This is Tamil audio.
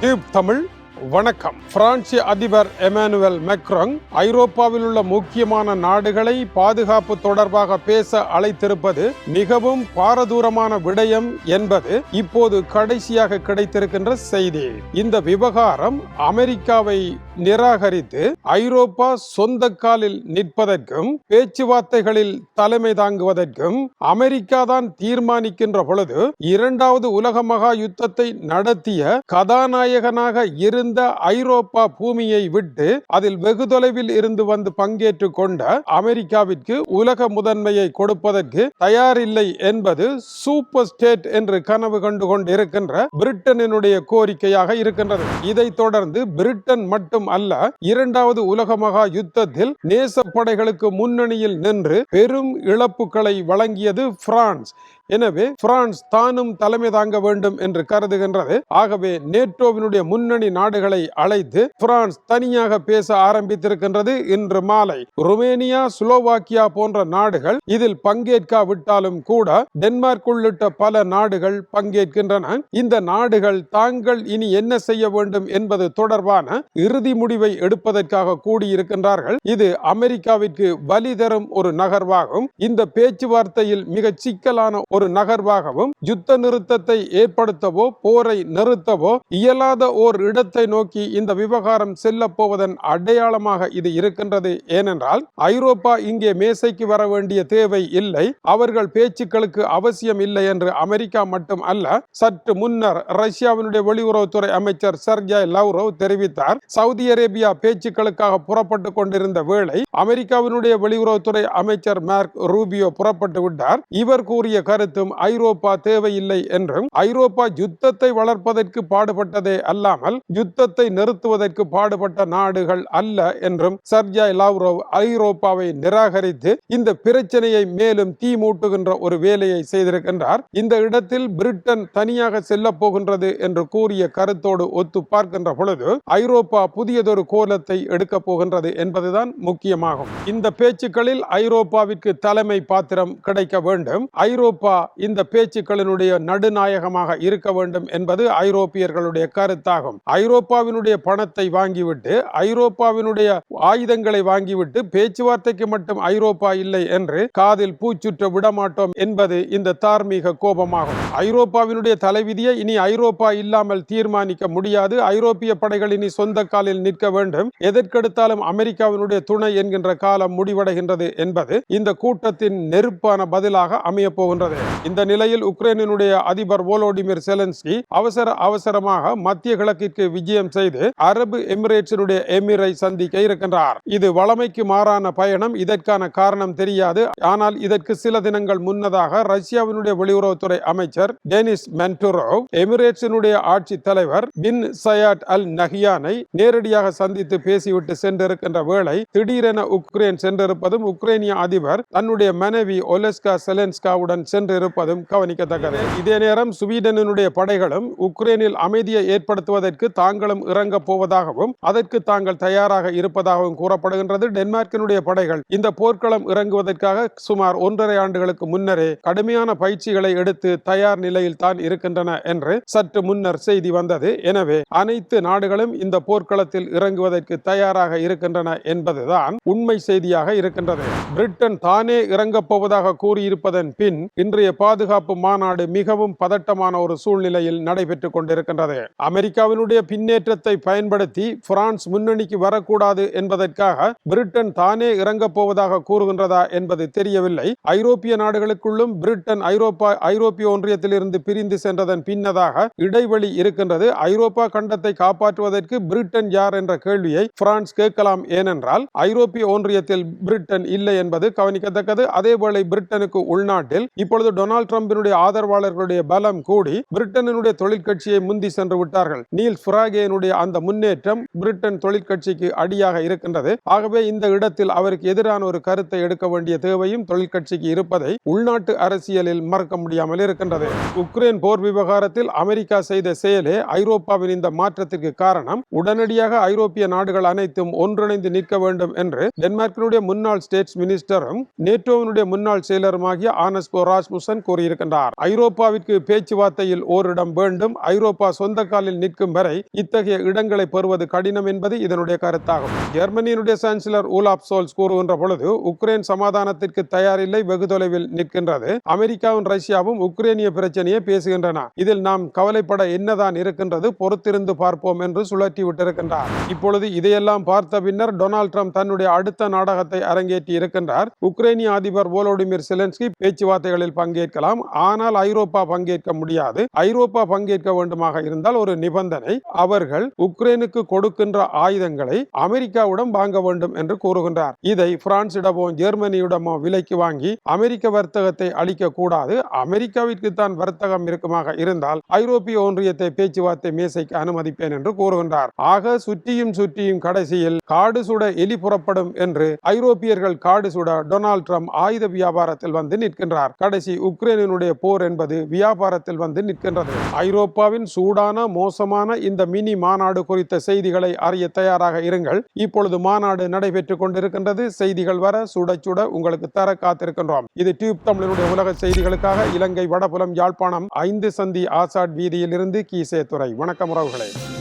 டியூப் தமிழ் வணக்கம். பிரான்சிய அதிபர் எமானுவல் மெக்ரங் ஐரோப்பாவில் உள்ள முக்கியமான நாடுகளை பாதுகாப்பு தொடர்பாக பேச அழைத்திருப்பது மிகவும் பாரதூரமான விடயம் என்பது இப்போது கடைசியாக கிடைத்திருக்கின்ற செய்தி. இந்த விவகாரம் அமெரிக்காவை நிராகரித்து ஐரோப்பா சொந்த காலில் நிற்பதற்கும் பேச்சுவார்த்தைகளில் தலைமை தாங்குவதற்கும் அமெரிக்கா தான் தீர்மானிக்கின்ற பொழுது இரண்டாவது உலக மகா யுத்தத்தை நடத்திய கதாநாயகனாக இருந்த ஐரோப்பா பூமியை விட்டு அதில் வெகு தொலைவில் இருந்து வந்து பங்கேற்று கொண்ட அமெரிக்காவிற்கு உலக முதன்மையை கொடுப்பதற்கு தயாரில்லை என்பது சூப்பர் ஸ்டேட் என்று கனவு கண்டு கொண்டிருக்கின்ற பிரிட்டனினுடைய கோரிக்கையாக இருக்கின்றது. இதைத் தொடர்ந்து பிரிட்டன் மட்டும் அல்ல இரண்டாவது உலக மகா யுத்தத்தில் நேச படைகளுக்கு முன்னணியில் நின்று பெரும் இழப்புகளை வழங்கியது பிரான்ஸ். எனவே பிரான்ஸ் தானும் தலைமை தாங்க வேண்டும் என்று கருதுகின்றது. ஆகவே நேட்டோவினுடைய முன்னணி நாடுகளை அழைத்து பிரான்ஸ் தனியாக பேச ஆரம்பித்திருக்கின்றது இன்று மாலை. ருமேனியா சுலோவாக்கியா போன்ற நாடுகள் இதில் பங்கேற்காவிட்டாலும் கூட டென்மார்க் உள்ளிட்ட பல நாடுகள் பங்கேற்கின்றன. இந்த நாடுகள் தாங்கள் இனி என்ன செய்ய வேண்டும் என்பது தொடர்பான இறுதி முடிவை எடுப்பதற்காக கூடியிருக்கின்றார்கள். இது அமெரிக்காவிற்கு வலி தரும் ஒரு நகர்வாகும். இந்த பேச்சுவார்த்தையில் மிக சிக்கலான ஒரு நகர்வாகவும் யுத்த நிறுத்தத்தை ஏற்படுத்தவோ போரை நிறுத்தவோ இயலாத ஓர் இடத்தை நோக்கி இந்த விவகாரம் செல்ல போவதன் அடையாளமாக இது இருக்கின்றது. ஏனென்றால் ஐரோப்பா இங்கே மேசைக்கு வர வேண்டிய தேவை இல்லை அவர்கள் பேச்சுக்களுக்கு அவசியம் இல்லை என்று அமெரிக்கா மட்டும் அல்ல சற்று முன்னர் ரஷ்யாவினுடைய வெளியுறவுத்துறை அமைச்சர் சர்ஜாய் லவ்ரோவ் தெரிவித்தார். சவுதி அரேபியா பேச்சுக்களுக்காக புறப்பட்டு கொண்டிருந்த வேளை அமெரிக்காவினுடைய வெளியுறவுத்துறை அமைச்சர் மார்க் ரூபியோ புறப்பட்டு விட்டார். இவர் கூறிய கருத்து கருத்தும் ஐரோப்பா தேவையில்லை என்றும் ஐரோப்பா யுத்தத்தை வளர்ப்பதற்கு பாடுபட்டதே அல்லாமல் யுத்தத்தை நிறுத்துவதற்கு பாடுபட்ட நாடுகள் அல்ல என்றும் சர்ஜாய் லாவ்ரோவ் ஐரோப்பாவை நிராகரித்து இந்த பிரச்சனையை மேலும் தீ மூட்டுகின்ற ஒரு வேலையை செய்திருக்கின்றார். இந்த இடத்தில் பிரிட்டன் தனியாக செல்ல போகின்றது என்று கூறிய கருத்தோடு ஒத்து பார்க்கின்ற பொழுது ஐரோப்பா புதியதொரு கோலத்தை எடுக்க போகின்றது என்பதுதான் முக்கியமாகும். இந்த பேச்சுக்களில் ஐரோப்பாவிற்கு தலைமை பாத்திரம் கிடைக்க வேண்டும். ஐரோப்பா இந்த பேச்சுக்களினுடைய நடுநாயகமாக இருக்க வேண்டும் என்பது ஐரோப்பியர்களுடைய கருத்தாகும். ஐரோப்பாவினுடைய பணத்தை வாங்கிவிட்டு ஐரோப்பாவினுடைய ஆயுதங்களை வாங்கிவிட்டு பேச்சுவார்த்தைக்கு மட்டும் ஐரோப்பா இல்லை என்று காதில் பூச்சுற்ற விடமாட்டோம் என்பது இந்த தார்மீக கோபமாகும். ஐரோப்பாவினுடைய தலைவிதியை இனி ஐரோப்பா இல்லாமல் தீர்மானிக்க முடியாது. ஐரோப்பிய படைகள் இனி சொந்த காலில் நிற்க வேண்டும். எதற்கெடுத்தாலும் அமெரிக்காவினுடைய துணை என்கின்ற காலம் முடிவடைகின்றது என்பது இந்த கூட்டத்தின் நெருப்பான பதிலாக அமையப் போகின்றது. இந்த நிலையில் உக்ரைனினுடைய அதிபர் ஓலோடிமிர் செலன்ஸ்கி அவசர அவசரமாக மத்திய கிழக்கிற்கு விஜயம் செய்து அரபு எமிரேட்ஸினுடைய எமிரை சந்திக்க இருக்கின்றார். இது வளமைக்கு மாறான பயணம். இதற்கான காரணம் தெரியாது. ஆனால் இதற்கு சில தினங்கள் முன்னதாக ரஷ்யாவினுடைய வெளியுறவுத்துறை அமைச்சர் டெனிஸ் மென்டுரோவ் எமிரேட்ஸினுடைய ஆட்சி தலைவர் பின் சயாட் அல் நஹியானை நேரடியாக சந்தித்து பேசிவிட்டு சென்றிருக்கின்ற வேளை திடீரென உக்ரைன் சென்றிருப்பதும் உக்ரைனிய அதிபர் தன்னுடைய மனைவி ஒலெஸ்கா செலன்ஸ்காவுடன் சென்று இருப்பதும் கவனிக்கத்தக்கது. இதே நேரம் சுவீடனினுடைய படைகளும் உக்ரைனில் அமைதியை ஏற்படுத்துவதற்கு தாங்களும் இறங்கப் போவதாகவும் அதற்கு தாங்கள் தயாராக இருப்பதாகவும் கூறப்படுகின்றது. டென்மார்க்கினுடைய படைகள் இந்த போர்க்களம் இறங்குவதற்காக சுமார் ஒன்றரை ஆண்டுகளுக்கு முன்னரே கடுமையான பயிற்சிகளை எடுத்து தயார் நிலையில் தான் இருக்கின்றன என்று சற்று முன்னர் செய்தி வந்தது. எனவே அனைத்து நாடுகளும் இந்த போர்க்களத்தில் இறங்குவதற்கு தயாராக இருக்கின்றன என்பதுதான் உண்மை செய்தியாக இருக்கின்றது. பிரிட்டன் தானே இறங்கப் போவதாக கூறியிருப்பதன் பின் இன்று இன்றைய பாதுகாப்பு மாநாடு மிகவும் பதட்டமான ஒரு சூழ்நிலையில் நடைபெற்றுக் கொண்டிருக்கின்றது. அமெரிக்காவினுடைய பின்னேற்றத்தை பயன்படுத்தி பிரான்ஸ் முன்னணிக்கு வரக்கூடாது என்பதற்காக பிரிட்டன் தானே இறங்கப் போவதாக கூறுகின்றதா என்பது தெரியவில்லை. ஐரோப்பிய நாடுகளுக்குள்ளும் பிரிட்டன் ஐரோப்பா ஐரோப்பிய ஒன்றியத்திலிருந்து பிரிந்து சென்றதன் பின்னதாக இடைவெளி இருக்கின்றது. ஐரோப்பா கண்டத்தை காப்பாற்றுவதற்கு பிரிட்டன் யார் என்ற கேள்வியை பிரான்ஸ் கேட்கலாம். ஏனென்றால் ஐரோப்பிய ஒன்றியத்தில் பிரிட்டன் இல்லை என்பது கவனிக்கத்தக்கது. அதேவேளை பிரிட்டனுக்கு உள்நாட்டில் இப்பொழுது அப்போது டொனால்டு டிரம்பினுடைய ஆதரவாளர்களுடைய பலம் கூடி பிரிட்டனினுடைய தொழிற்கட்சியை முந்தி சென்று விட்டார்கள். நீல் ஃபிராகேனுடைய அந்த முன்னேற்றம் பிரிட்டன் தொழிற்கட்சிக்கு அடியாக இருக்கின்றது. ஆகவே இந்த இடத்தில் அவருக்கு எதிரான ஒரு கருத்தை எடுக்க வேண்டிய தேவையும் தொழிற்கட்சிக்கு இருப்பதை உள்நாட்டு அரசியலில் மறக்க முடியாமல் இருக்கின்றது. உக்ரைன் போர் விவகாரத்தில் அமெரிக்கா செய்த செயலே ஐரோப்பாவின் இந்த மாற்றத்திற்கு காரணம். உடனடியாக ஐரோப்பிய நாடுகள் அனைத்தும் ஒன்றிணைந்து நிற்க வேண்டும் என்று டென்மார்க்கினுடைய முன்னாள் ஸ்டேட்ஸ் மினிஸ்டரும் நேட்டோவினுடைய முன்னாள் செயலருமாகிய ஆனஸ்போ ராஸ்மு ராஸ்முசன் கூறியிருக்கின்றார். ஐரோப்பாவிற்கு பேச்சுவார்த்தையில் ஓரிடம் வேண்டும். ஐரோப்பா சொந்த காலில் நிற்கும் வரை இத்தகைய இடங்களை பெறுவது கடினம் என்பது இதனுடைய கருத்தாகும். ஜெர்மனியினுடைய சான்சலர் ஊலாப் சோல்ஸ் கூறுகின்ற பொழுது உக்ரைன் சமாதானத்திற்கு தயாரில்லை வெகு தொலைவில் நிற்கின்றது. அமெரிக்காவும் ரஷ்யாவும் உக்ரைனிய பிரச்சனையை பேசுகின்றன. இதில் நாம் கவலைப்பட என்னதான் இருக்கின்றது பொறுத்திருந்து பார்ப்போம் என்று சுழற்றி விட்டிருக்கின்றார். இப்பொழுது இதையெல்லாம் பார்த்த பின்னர் டொனால்ட் ட்ரம்ப் தன்னுடைய அடுத்த நாடகத்தை அரங்கேற்றி இருக்கின்றார். உக்ரைனிய அதிபர் வோலோடிமிர் செலன்ஸ்கி பேச்சுவார்த்தைகளில் பங்கு பங்கேற்கலாம். ஆனால் ஐரோப்பா பங்கேற்க முடியாது. ஐரோப்பா பங்கேற்க வேண்டுமாக இருந்தால் ஒரு நிபந்தனை அவர்கள் உக்ரைனுக்கு கொடுக்கின்ற ஆயுதங்களை அமெரிக்காவுடன் வாங்க வேண்டும் என்று கூறுகின்றார். இதை பிரான்சிடமோ ஜெர்மனியிடமோ விலைக்கு வாங்கி அமெரிக்க வர்த்தகத்தை அளிக்க கூடாது அமெரிக்காவிற்கு தான் வர்த்தகம் இருக்குமாக இருந்தால் ஐரோப்பிய ஒன்றியத்தை பேச்சுவார்த்தை மேசைக்கு அனுமதிப்பேன் என்று கூறுகின்றார். ஆக சுற்றியும் சுற்றியும் கடைசியில் காடு சுட எலி புறப்படும் என்று ஐரோப்பியர்கள் காடு சுட டொனால்ட் ட்ரம்ப் ஆயுத வியாபாரத்தில் வந்து நிற்கின்றார். கடைசி உக்ரைனினுடைய போர் என்பது வியாபாரத்தில் வந்து நிற்கின்றது. ஐரோப்பாவின் சூடான மோசமான இந்த மினி மாநாடு குறித்த செய்திகளை அறிய தயாராக இருங்கள். இப்பொழுது மாநாடு நடைபெற்றுக் கொண்டிருக்கின்றது. செய்திகள் வர சுட சுட உங்களுக்கு தர காத்திருக்கின்றோம். இது டியூப் தமிழனுடைய உலக செய்திகளுக்காக இலங்கை வடபுலம் யாழ்ப்பாணம் ஐந்து சந்தி ஆசாட் வீதியில் இருந்து கீசே துறை வணக்கம் உறவுகளே.